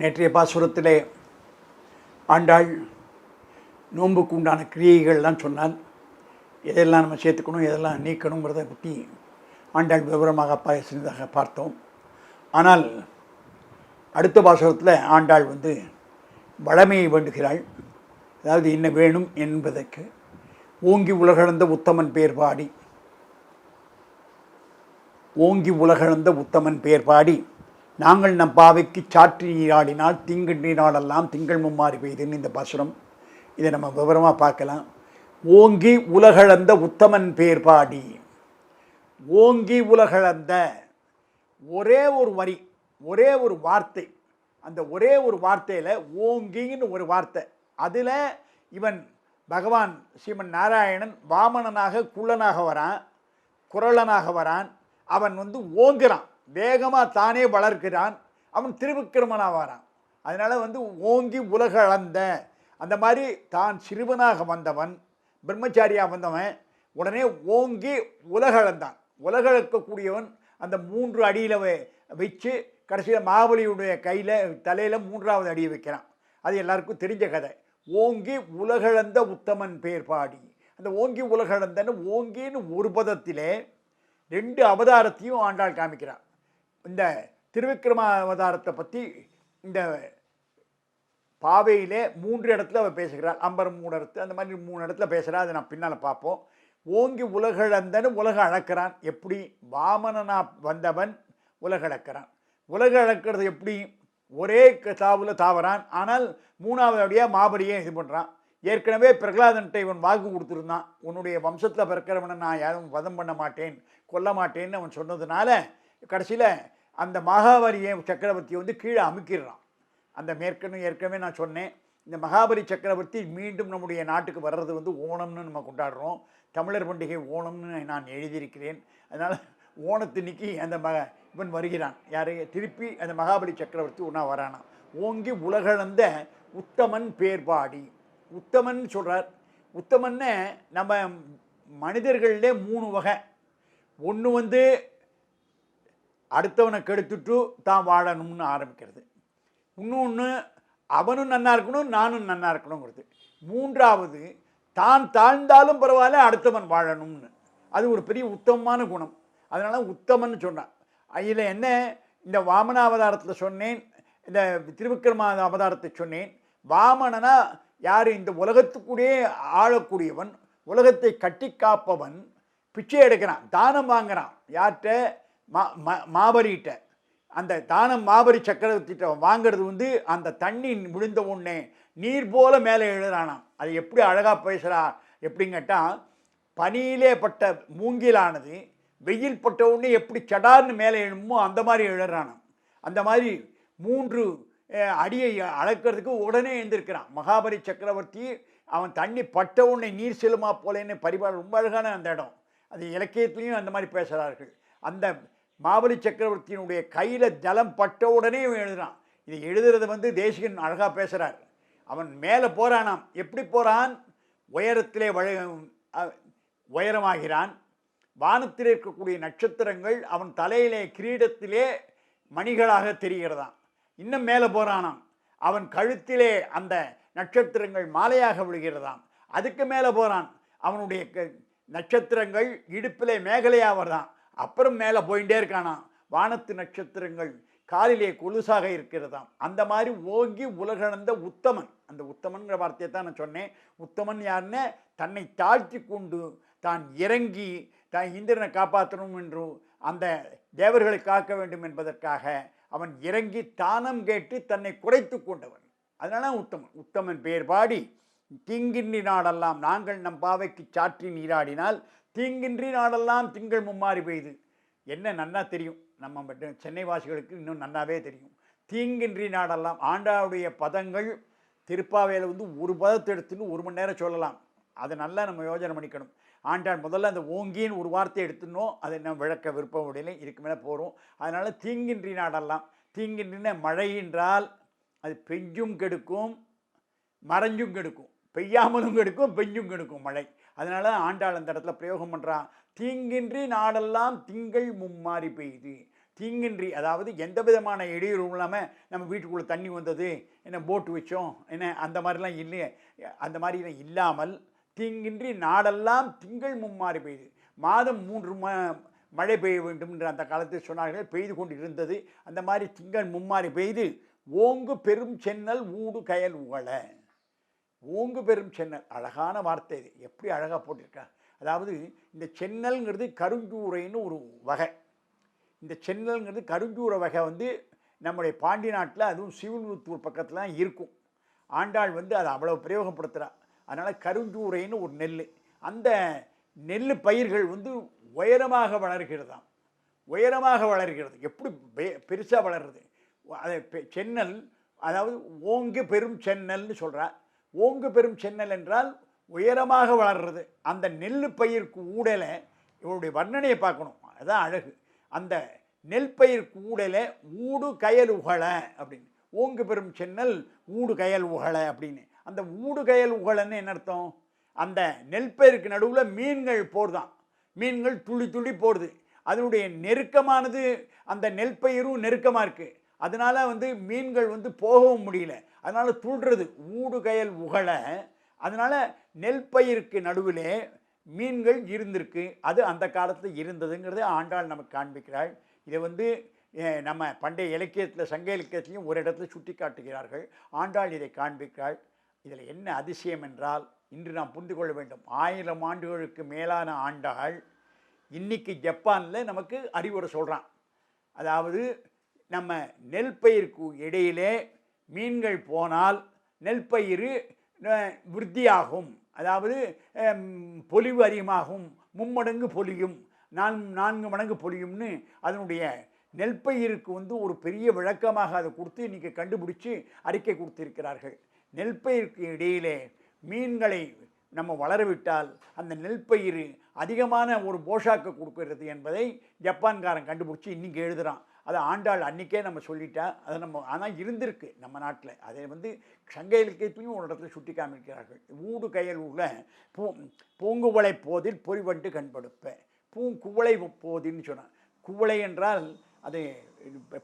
நேற்றைய பாசுரத்திலே ஆண்டாள் நோன்புக்கு உண்டான கிரியைகள்லாம் சொன்னான் எதெல்லாம் நம்ம சேர்த்துக்கணும் எதெல்லாம் நீக்கணுங்கிறத பற்றி ஆண்டாள் விவரமாக பேசினதாக பார்த்தோம். ஆனால் அடுத்த பாசுரத்தில் ஆண்டாள் வந்து வளமையை வேண்டுகிறாள். அதாவது என்ன வேணும் என்பதற்கு ஓங்கி உலகளந்த உத்தமன் பேர் பாடி. ஓங்கி உலகளந்த உத்தமன் பேர் பாடி. நாங்கள் நம் பாவைக்கு சாற்று நீராடினால் திங்கு நீராடெல்லாம் திங்கள் மும்மாறி பெய்துன்னு இந்த பாசுரம். இதை நம்ம விவரமாக பார்க்கலாம். ஓங்கி உலகளந்த உத்தமன் பேர் பாடி. ஓங்கி உலகளந்த ஒரே ஒரு வரி ஒரே ஒரு வார்த்தை. அந்த ஒரே ஒரு வார்த்தையில் ஓங்கின்னு ஒரு வார்த்தை. அதில் இவன் பகவான் ஸ்ரீமன் நாராயணன் வாமனனாக குள்ளனாக வரான் குரலனாக வரான். அவன் வந்து ஓங்குறான். வேகமாக தானே வளர்க்கிறான். அவன் திருவிக்கிரமனாக வரான். அதனால் வந்து ஓங்கி உலகளந்த அந்த மாதிரி தான் சிறுவனாக வந்தவன் பிரம்மச்சாரியாக வந்தவன் உடனே ஓங்கி உலகளந்தான் உலகளக்கக்கூடியவன் அந்த மூன்று அடியில் வச்சு கடைசியில் மகாபலியுடைய கையில் தலையில் மூன்றாவது அடியை வைக்கிறான். அது எல்லாருக்கும் தெரிஞ்ச கதை. ஓங்கி உலகளந்த உத்தமன் பேர் பாடி. அந்த ஓங்கி உலகளந்தன்னு ஓங்கின்னு ஒரு பதத்திலே ரெண்டு அவதாரத்தையும் ஆண்டாள் காமிக்கிறார். இந்த திருவிக்கிரம அவதாரத்தை பற்றி இந்த பாவையிலே மூன்று இடத்துல அவர் பேசுகிறார் அம்பரம் மூணு இடத்துல அந்த மாதிரி மூணு இடத்துல பேசுகிறார் அதை நான் பின்னால் பார்ப்போம். ஓங்கி உலகளந்தன்னு உலக அளக்கிறான். எப்படி? வாமனனா வந்தவன் உலக அளக்கிறான். உலக அளக்கிறது எப்படி? ஒரே தாவில் தாவறான். ஆனால் மூணாவது அப்படியே மாபரியே இது பண்ணுறான் ஏற்கனவே பிரகலாதன்ட்ட இவன் வாக்கு கொடுத்துருந்தான். உன்னுடைய வம்சத்தில் பிறக்கிறவனை நான் யாரும் வதம் பண்ண மாட்டேன் கொல்ல மாட்டேன்னு அவன் சொன்னதுனால கடைசியில் அந்த மகாபலியை சக்கரவர்த்தியை வந்து கீழே அமுக்கிடுறான். அந்த மேற்கனும் ஏற்கனவே நான் சொன்னேன். இந்த மகாபலி சக்கரவர்த்தி மீண்டும் நம்முடைய நாட்டுக்கு வர்றது வந்து ஓணம்னு நம்ம கொண்டாடுறோம். தமிழர் பண்டிகை ஓணம்னு நான் எழுதியிருக்கிறேன். அதனால் ஓணத்தினிக்கு அந்த மக இவன் வருகிறான். யாரு? திருப்பி அந்த மகாபலி சக்கரவர்த்தி ஒன்றா வரானான் ஓங்கி உலகளந்த உத்தமன் பேர்பாடி உத்தமன் சொல்கிறார் உத்தமன்னு நம்ம மனிதர்கள்லே மூணு வகை. ஒன்று வந்து அடுத்தவனை கெடுத்துட்டு தான் வாழணும்னு ஆரம்பிக்கிறது. இன்னொன்று அவனும் நன்னா இருக்கணும் நானும் நன்னா இருக்கணுங்கிறது. மூன்றாவது தான் தாழ்ந்தாலும் பரவாயில்ல அடுத்தவன் வாழணும்னு. அது ஒரு பெரிய உத்தமமான குணம். அதனால் உத்தமன்னு சொன்னான். அதில் என்ன? இந்த வாமன அவதாரத்தில் சொன்னேன். இந்த திருவிக்கிரம அவதாரத்தை சொன்னேன். வாமனனா யார்? இந்த உலகத்துக்குடியே ஆளக்கூடியவன் உலகத்தை கட்டி காப்பவன் பிச்சை எடுக்கிறான் தானம் வாங்குறான். யார்கிட்ட? மா மா- மாபரிகிட்ட. அந்த தானம் மாபரி சக்கரவர்த்திட்ட வாங்குறது வந்து அந்த தண்ணி விழுந்த உடனே நீர் போல மேலே எழுதுறானாம். அது எப்படி அழகாக பேசுகிறா எப்படின்னு கேட்டால் பனியிலே பட்ட மூங்கிலானது வெயில் பட்ட உடனே எப்படி சடார்னு மேலே எழுமோ அந்த மாதிரி எழுறானாம். அந்த மாதிரி மூன்று அடியை அளக்கிறதுக்கு உடனே எழுந்திருக்கிறான். மகாபலி சக்கரவர்த்தி அவன் தண்ணி பட்ட உடனே நீர் செல்லுமா போலேன்னு பரிபாடு ரொம்ப அழகான அந்த இடம். அது இலக்கியத்துலேயும் அந்த மாதிரி பேசுகிறார்கள் அந்த மாபலி சக்கரவர்த்தியினுடைய கையில் ஜலம் பட்ட உடனே இவன் எழுதுறான். இது எழுதுறது வந்து தேசிகன் அழகாக பேசுகிறார் அவன் மேலே போகிறானாம் எப்படி போகிறான் உயரத்திலே வழ உயரமாகிறான். வானத்தில் இருக்கக்கூடிய நட்சத்திரங்கள் அவன் தலையிலே கிரீடத்திலே மணிகளாக தெரிகிறதாம். இன்னும் மேலே போகிறானாம் அவன் கழுத்திலே அந்த நட்சத்திரங்கள் மாலையாக விழுகிறதாம். அதுக்கு மேலே போகிறான் அவனுடைய க- நட்சத்திரங்கள் இடுப்பிலே மேகலையாக வர்றான் அப்புறம் மேலே போயிட்டே இருக்கானாம். வானத்து நட்சத்திரங்கள் காலிலே கொலுசாக இருக்கிறதாம். அந்த மாதிரி ஓங்கி உலகளந்த உத்தமன். அந்த உத்தமன்கிற வார்த்தையை தான் நான் சொன்னேன். உத்தமன் யாருன்னு? தன்னை தாழ்த்தி கொண்டு தான் இறங்கி தான் இந்திரனை காப்பாற்றணும் என்றும் அந்த தேவர்களை காக்க வேண்டும் என்பதற்காக அவன் இறங்கி தானம் கேட்டு தன்னை குறைத்து கொண்டவன். அதனால உத்தமன். உத்தமன் பேர் பாடி தீங்கின்றி நாடெல்லாம் நாங்கள் நம் பாவைக்கு சாற்றி நீராடினால் தீங்கின்றி நாடெல்லாம் திங்கள் மும்மாறி பெய்து. என்ன நன்னா தெரியும். நம்ம சென்னை வாசிகளுக்கு இன்னும் நன்னாவே தெரியும். தீங்கின்றி நாடெல்லாம் ஆண்டாவுடைய பதங்கள் திருப்பாவையில் வந்து ஒரு பதத்தை எடுத்துன்னு ஒரு மணி நேரம் சொல்லலாம். அதை நல்லா நம்ம யோஜனை பண்ணிக்கணும். ஆண்டாள் முதல்ல அந்த ஓங்கின்னு ஒரு வார்த்தை எடுத்துனோம் அதை நம்ம விளக்க விருப்பம் உடையில இதுக்கு மேலே போகிறோம் அதனால் தீங்கின்றி நாடெல்லாம் தீங்கின்றின மழை என்றால் அது பெஞ்சும் கெடுக்கும் மறைஞ்சும் கெடுக்கும். பெய்யாமலும் கெடுக்கும் பெஞ்சும் கெடுக்கும் மழை. அதனால ஆண்டாள் அந்த இடத்துல பிரயோகம் பண்ணுறான் தீங்கின்றி நாடெல்லாம் திங்கள் மும்மாறி பெய்யுது தீங்கின்றி அதாவது எந்த விதமான இடையூறும் இல்லாமல் நம்ம வீட்டுக்குள்ளே தண்ணி வந்தது என்ன போட்டு வச்சோம் என்ன அந்த மாதிரிலாம் இல்லையே. அந்த மாதிரிலாம் இல்லாமல் தீங்கின்றி நாடெல்லாம் திங்கள் மும்மாறி பெய்து. மாதம் மூன்று ம மழை பெய்ய வேண்டும் என்று அந்த காலத்தில் சொன்னார்கள். பெய்து கொண்டு இருந்தது அந்த மாதிரி திங்கள் மும்மாறி பெய்து ஓங்கு பெரும் சென்னல் ஊடு கயல் உகழ. ஓங்கு பெரும் சென்னல். அழகான வார்த்தை இது. எப்படி அழகாக போட்டிருக்கா? அதாவது இந்த சென்னல்ங்கிறது கருஞ்சூரைன்னு ஒரு வகை. இந்த சென்னல்ங்கிறது கருஞ்சூரை வகை வந்து நம்முடைய பாண்டி நாட்டில் அதுவும் சிவில்புத்தூர் பக்கத்தில் தான் இருக்கும். ஆண்டாள் வந்து அதை அவ்வளோ பிரயோகப்படுத்துகிறான் அதனால் கருஞ்சூரைன்னு ஒரு நெல் அந்த நெல் பயிர்கள் வந்து உயரமாக வளர்கிறதாம். உயரமாக வளர்கிறது. எப்படி பெருசாக வளருது அதை பெ- சென்னல் அதாவது ஓங்கு பெரும் சென்னல்னு சொல்கிறா ஓங்கு பெரும் சென்னல் என்றால் உயரமாக வளர்றது. அந்த நெல் பயிருக்கு ஊடல இவருடைய வர்ணனையை பார்க்கணும். அதுதான் அழகு. அந்த நெல் பயிர் கூடல ஊடு கயல் உகழ அப்படின்னு. ஓங்கு பெரும் சென்னல் ஊடு கயல் உகழ அப்படின்னு. அந்த ஊடுகயல் உகலன்னு உகழன்னு என்ன அர்த்தம்? அந்த நெல் பயிருக்கு நடுவில் மீன்கள் போடுதான் மீன்கள் துள்ளி துள்ளி போடுது அதனுடைய நெருக்கமானது அந்த நெல் பயிரும் நெருக்கமாக இருக்குது அதனால் வந்து மீன்கள் வந்து போகவும் முடியல. அதனால் துள்றது ஊடுகயல் உகலை அதனால் நெல்பயிருக்கு நெல் பயிருக்கு நடுவிலே மீன்கள் இருந்திருக்கு. அது அந்த காலத்தில் இருந்ததுங்கிறத ஆண்டாள் நமக்கு காண்பிக்கிறாள். இதை வந்து நம்ம பண்டைய இலக்கியத்தில் சங்க இலக்கியத்திலையும் ஒரு இடத்துல சுட்டி காட்டுகிறார்கள் ஆண்டாள் இதை காண்பிக்கிறாள். இதில் என்ன அதிசயம் என்றால் இன்று நாம் புரிந்து கொள்ள வேண்டும் ஆயிரம் ஆண்டுகளுக்கு மேலான ஆண்டாள் இன்னைக்கு ஜப்பானில் நமக்கு அறிவுரை சொல்கிறான் அதாவது நம்ம நெல் பயிருக்கு இடையிலே மீன்கள் போனால் நெல் பயிர் விருத்தியாகும். அதாவது பொலிவு அதிகமாகும் மும்மடங்கு பொலியும் நான் நான்கு மடங்கு பொலியும்னு அதனுடைய நெல் பயிருக்கு வந்து ஒரு பெரிய விளக்கமாக அதை கொடுத்து இன்றைக்கி கண்டுபிடிச்சி அறிக்கை கொடுத்திருக்கிறார்கள். நெல் பயிருக்கு இடையிலே மீன்களை நம்ம வளரவிட்டால் அந்த நெல் பயிர் அதிகமான ஒரு போஷாக்கு கொடுக்கிறது என்பதை ஜப்பான்காரன் கண்டுபிடிச்சி இன்றைக்கி எழுதுகிறான் அதை ஆண்டாள் அன்றைக்கே நம்ம சொல்லிட்டா அதை நம்ம ஆனால் இருந்திருக்கு நம்ம நாட்டில். அதை வந்து சங்க இலக்கியத்தையும் ஒரு இடத்துல சுட்டி காமிக்கிறார்கள். ஊடு கையல் உள்ள பூ பூங்குவளை போதில் பொறிவண்டு கண்படுப்பேன் பூங்குவளை போதின்னு சொன்னான். குவளை என்றால் அது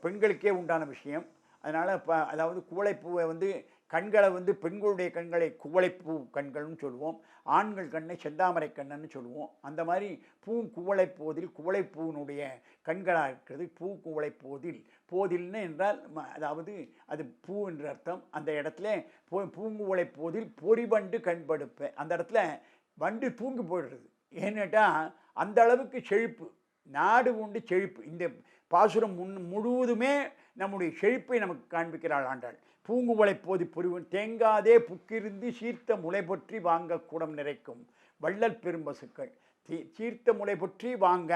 பெண்களுக்கே உண்டான விஷயம். அதனால் இப்போ அதாவது குவளைப்பூவை வந்து கண்களை வந்து பெண்களுடைய கண்களை குவளைப்பூ கண்கள்னு சொல்லுவோம். ஆண்கள் கண்ணை செந்தாமரை கண்ணன்னு சொல்லுவோம். அந்த மாதிரி பூ குவளை போதில் குவளைப்பூவினுடைய கண்களாக இருக்கிறது. பூ குவளை போதில் போதில்னு என்றால் அதாவது அது பூ என்ற அர்த்தம். அந்த இடத்துல பூ பூங்குவளை போதில் பொறிவண்டு கண்படுப்பேன் அந்த இடத்துல வண்டு தூங்கி போயிடுறது. ஏன்னு கேட்டால் அந்த அளவுக்கு செழிப்பு. நாடு உண்டு செழிப்பு. இந்த பாசுரம் முன் முழுவதுமே நம்முடைய செழிப்பை நமக்கு காண்பிக்கிறாள் ஆண்டாள். பூங்குவளை போதி பொறிவன் தேங்காதே புக்கிருந்து சீர்த்த முளை பற்றி வாங்க கூடம் நிறைக்கும். வள்ளல் பெரும்பசுக்கள் தீ சீர்த்த முளை பற்றி வாங்க.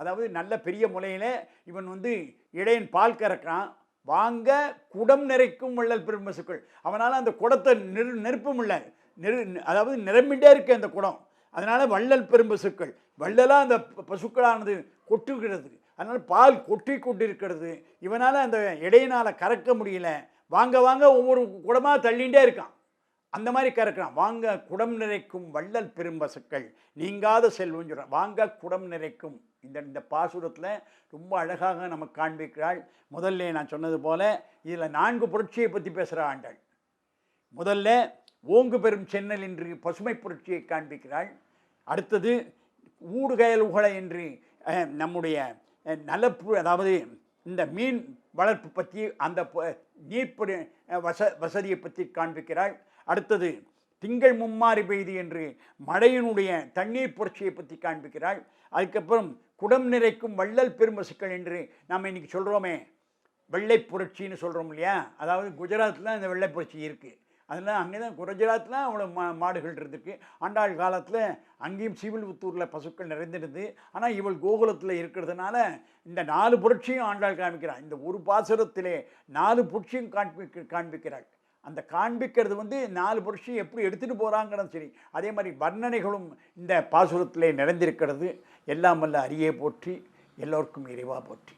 அதாவது நல்ல பெரிய முலையில் இவன் வந்து இடையன் பால் கறக்கிறான். வாங்க குடம் நிறைக்கும் வள்ளல் பெரும்பசுக்கள் அவனால் அந்த குடத்தை நெரு நெருப்ப முடியல. நெரு அதாவது நிரம்பிட்டே இருக்கு அந்த குடம். அதனால் வள்ளல் பெரும்பசுக்கள் வள்ளலாக அந்த பசுக்களானது கொட்டுகிறது. அதனால் பால் கொட்டி கொண்டிருக்கிறது இவனால் அந்த இடையினால் கறக்க முடியல. வாங்க வாங்க ஒவ்வொரு குடமாக தள்ளிகிட்டே இருக்கான். அந்த மாதிரி கறக்கிறான். வாங்க குடம் நிறைக்கும் வள்ளல் பெரும்பசுக்கள். நீங்காத செல்வம் சொல்கிறான் வாங்க குடம் நிறைக்கும். இந்த இந்த பாசுரத்தில் ரொம்ப அழகாக நமக்கு காண்பிக்கிறாள். முதல்ல நான் சொன்னது போல இதில் நான்கு புரட்சியை பற்றி பேசுகிற ஆண்டாள். முதல்ல ஓங்கு பெரும் சென்னல் என்று பசுமை புரட்சியை காண்பிக்கிறாள். அடுத்தது ஊடுகயல் உகழ என்று நம்முடைய நலப்பு அதாவது இந்த மீன் வளர்ப்பு பற்றி அந்த ப- நீர்ப்படி வச வசதியை பற்றி காண்பிக்கிறாள் அடுத்தது திங்கள் மும்மாறி பெய்து என்று மழையினுடைய தண்ணீர் புரட்சியை பற்றி காண்பிக்கிறாள் அதுக்கப்புறம் குடம் நிறைக்கும் வள்ளல் பெரும்பசுக்கள் என்று நாம் இன்றைக்கி சொல்கிறோமே வெள்ளை புரட்சின்னு சொல்கிறோம் இல்லையா? அதாவது குஜராத்தில் இந்த வெள்ளை புரட்சி இருக்குது அதெல்லாம் அங்கே தான் குஜராத்தில் அவ்வளோ மா மாடுகள் இருந்திருக்கு. ஆண்டாள் காலத்தில் அங்கேயும் சிவில்புத்தூரில் பசுக்கள் நிறைந்திருந்தது. ஆனால் இவள் கோகுலத்தில் இருக்கிறதுனால இந்த நாலு புரட்சியும் ஆண்டாள் காமிக்கிறாள் இந்த ஒரு பாசுரத்திலே நாலு புரட்சியும் காண்பிக்க காண்பிக்கிறாள். அந்த காண்பிக்கிறது வந்து நாலு புரட்சி எப்படி எடுத்துகிட்டு போகிறாங்கிறது சரி. அதே மாதிரி வர்ணனைகளும் இந்த பாசுரத்திலே நிறைந்திருக்கிறது. எல்லாம் வல்ல அரியே போற்றி எல்லோருக்கும் இறைவா போற்றி.